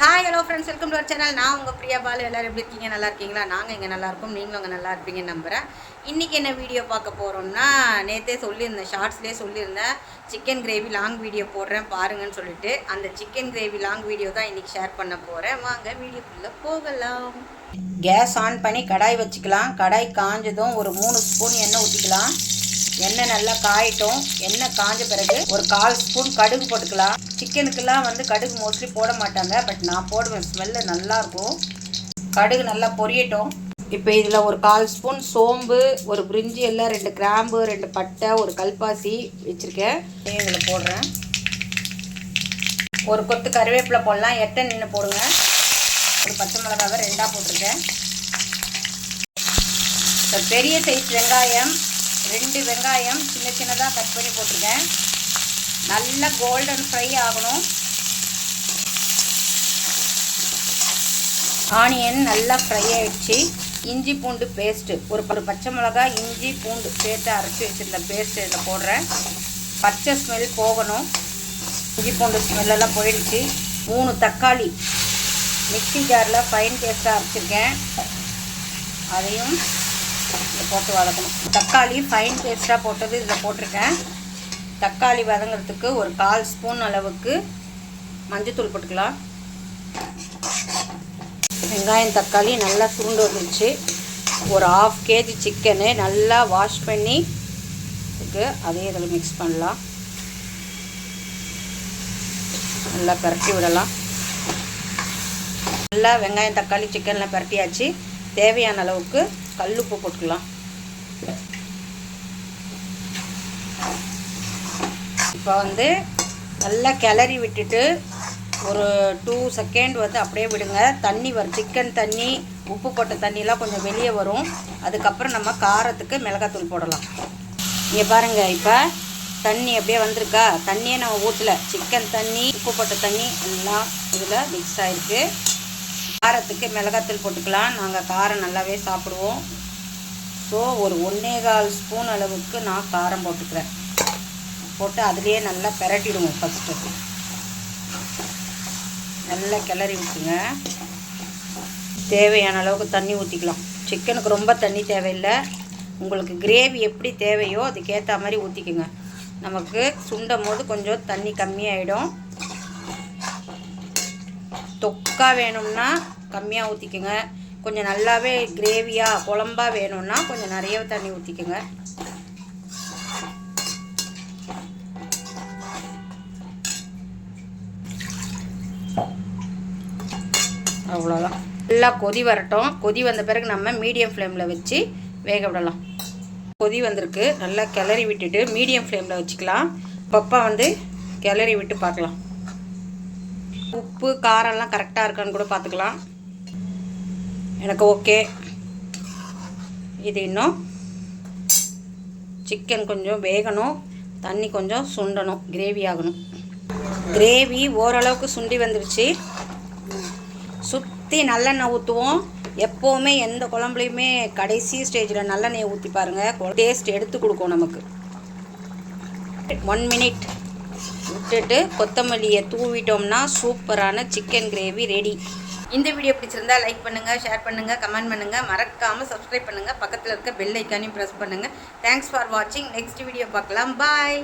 Hi hello friends welcome to our channel நான் உங்கள் பிரியா பாலு. எல்லோரும் எப்படி இருக்கீங்க? நல்லா இருக்கீங்களா? நாங்கள் இங்கே நல்லா இருக்கோம். நீங்களும் அங்கே நல்லா இருப்பீங்கன்னு நம்புகிறேன் இன்றைக்கி என்ன வீடியோ பார்க்க போகிறோம்னா நேற்றே சொல்லியிருந்தேன் ஷார்ட்ஸ்லேயே சொல்லியிருந்தேன் சிக்கன் கிரேவி லாங் வீடியோ போடுறேன் பாருங்கன்னு சொல்லிட்டு. அந்த சிக்கன் கிரேவி லாங் வீடியோ தான் இன்றைக்கி ஷேர் பண்ண போகிறேன் வாங்க வீடியோக்குள்ளே போகலாம். கேஸ் ஆன் பண்ணி கடாய் வச்சுக்கலாம். கடாய் காஞ்சதும் ஒரு மூணு ஸ்பூன் எண்ணெய் ஊற்றிக்கலாம் எண்ணெய் நல்லா காயட்டும். எண்ணெய் காஞ்ச பிறகு ஒரு கால் ஸ்பூன் கடுகு போட்டுக்கலாம். சிக்கனுக்கெல்லாம் வந்து கடுகு மோஸ்ட்லி போட மாட்டாங்க. பட் நான் போடுவேன். ஸ்மெல்லு நல்லாயிருக்கும் கடுகு நல்லா பொரியட்டும். இப்போ இதில் ஒரு கால் ஸ்பூன் சோம்பு ஒரு பிரிஞ்சி எல்லாம் ரெண்டு கிராம்பு ரெண்டு பட்டை ஒரு கல்பாசி வச்சுருக்கேன். இதில் போடுறேன். ஒரு கொத்து கருவேப்பிலை போடலாம். எட்டை நின்று போடுங்க. ஒரு பச்சை மிளகாவை ரெண்டாக போட்டிருக்கேன். இப்போ பெரிய சைஸ் வெங்காயம் ரெண்டு வெங்காயம் சின்ன சின்னதாக கட் பண்ணி போட்டிருக்கேன். நல்லா கோல்டன் ஃப்ரை ஆகணும். ஆனியன் நல்லா ஃப்ரை ஆகிடுச்சு இஞ்சி பூண்டு பேஸ்ட்டு ஒரு ஒரு பச்சை மிளகா இஞ்சி பூண்டு சேர்த்து அரைச்சி வச்சுருந்த பேஸ்ட்டு இதில் போடுறேன். பச்சை ஸ்மெல் போகணும். இஞ்சி பூண்டு ஸ்மெல்லெல்லாம் போயிடுச்சு. மூணு தக்காளி மிக்சி ஜாரில் ஃபைன் பேஸ்ட்டாக அரைச்சிருக்கேன். அதையும் இதை போட்டு வதக்கணும். தக்காளி ஃபைன் பேஸ்ட்டாக போட்டது இதில் போட்டிருக்கேன். தக்காளி வதங்கிறதுக்கு ஒரு கால் ஸ்பூன் அளவுக்கு மஞ்சத்தூள் போட்டுக்கலாம். வெங்காயம் தக்காளி நல்லா சுருண்டு வந்துருச்சு. ஒரு ஆஃப் கேஜி சிக்கனு நல்லா வாஷ் பண்ணி இருக்கு அதையும் இதில் மிக்ஸ் பண்ணலாம். நல்லா பரட்டி விடலாம். நல்லா வெங்காயம் தக்காளி சிக்கன்லாம் பரட்டியாச்சு. தேவையான அளவுக்கு கல் உப்பு போட்டுக்கலாம். இப்போ வந்து நல்லா கிளறி விட்டுட்டு ஒரு டூ செகண்ட் வந்து அப்படியே விடுங்க. தண்ணி வரும். சிக்கன் தண்ணி உப்பு போட்ட தண்ணியெலாம் கொஞ்சம் வெளியே வரும். அதுக்கப்புறம் நம்ம காரத்துக்கு மிளகாத்தூள் போடலாம். இங்கே பாருங்கள் இப்போ தண்ணி அப்படியே வந்திருக்கா. தண்ணியே நம்ம ஊற்றல சிக்கன் தண்ணி உப்பு போட்ட தண்ணி எல்லாம் இதில் மிக்ஸ் ஆகிருக்கு காரத்துக்கு மிளகாத்தூள் போட்டுக்கலாம். நாங்கள் காரம் நல்லாவே சாப்பிடுவோம். ஸோ ஒரு ஒன்றே கால் ஸ்பூன் அளவுக்கு நான் காரம் போட்டுக்கிறேன். போட்டு அதுலேயே நல்லா பெரட்டிடுவோம் ஃபஸ்ட்டு நல்லா கிளறி விட்டுங்க தேவையான அளவுக்கு தண்ணி ஊற்றிக்கலாம் சிக்கனுக்கு ரொம்ப தண்ணி தேவையில்லை. உங்களுக்கு கிரேவி எப்படி தேவையோ அதுக்கேற்ற மாதிரி ஊற்றிக்குங்க நமக்கு சுண்டும் போது கொஞ்சம் தண்ணி கம்மியாயிடும். தொக்கா வேணும்னா கம்மியாக ஊற்றிக்கோங்க கொஞ்சம் நல்லாவே கிரேவியாக குழம்பாக வேணும்னா கொஞ்சம் நிறைய தண்ணி ஊற்றிக்கோங்க அவ்வளோதான் நல்லா கொதி வரட்டும். கொதி வந்த பிறகு நம்ம மீடியம் ஃப்ளேமில் வச்சு வேக விடலாம். கொதி வந்திருக்கு. நல்லா கிளறி விட்டுட்டு மீடியம் ஃப்ளேமில் வச்சுக்கலாம். பப்பா வந்து கிளறி விட்டு பார்க்கலாம். உப்பு காரம்லாம் கரெக்டாக இருக்கான்னு கூட பார்த்துக்கலாம். எனக்கு ஓகே இது இன்னும் சிக்கன் கொஞ்சம் வேகணும். தண்ணி கொஞ்சம் சுண்டணும். கிரேவி ஆகணும். கிரேவி ஓரளவுக்கு சுண்டி வந்துருச்சு. சுற்றி நல்லெண்ணெய் ஊற்றுவோம் எப்போவுமே எந்த குழம்புலையுமே கடைசி ஸ்டேஜில் நல்லெண்ணெயை ஊற்றி பாருங்கள் டேஸ்ட் எடுத்து கொடுக்கும் நமக்கு. ஒன் மினிட் விட்டுட்டு கொத்தமல்லியை தூவிட்டோம்னா சூப்பரான சிக்கன் கிரேவி ரெடி இந்த வீடியோ பிடிச்சிருந்தா லைக் பண்ணுங்கள் ஷேர் பண்ணுங்கள் கமெண்ட் பண்ணுங்கள் மறக்காமல் சப்ஸ்கிரைப் பண்ணுங்கள் பக்கத்தில் இருக்க பெல் ஐக்கானையும் ப்ரெஸ் பண்ணுங்கள் தேங்க்ஸ் ஃபார் வாட்சிங் நெக்ஸ்ட் வீடியோ பார்க்கலாம். பாய்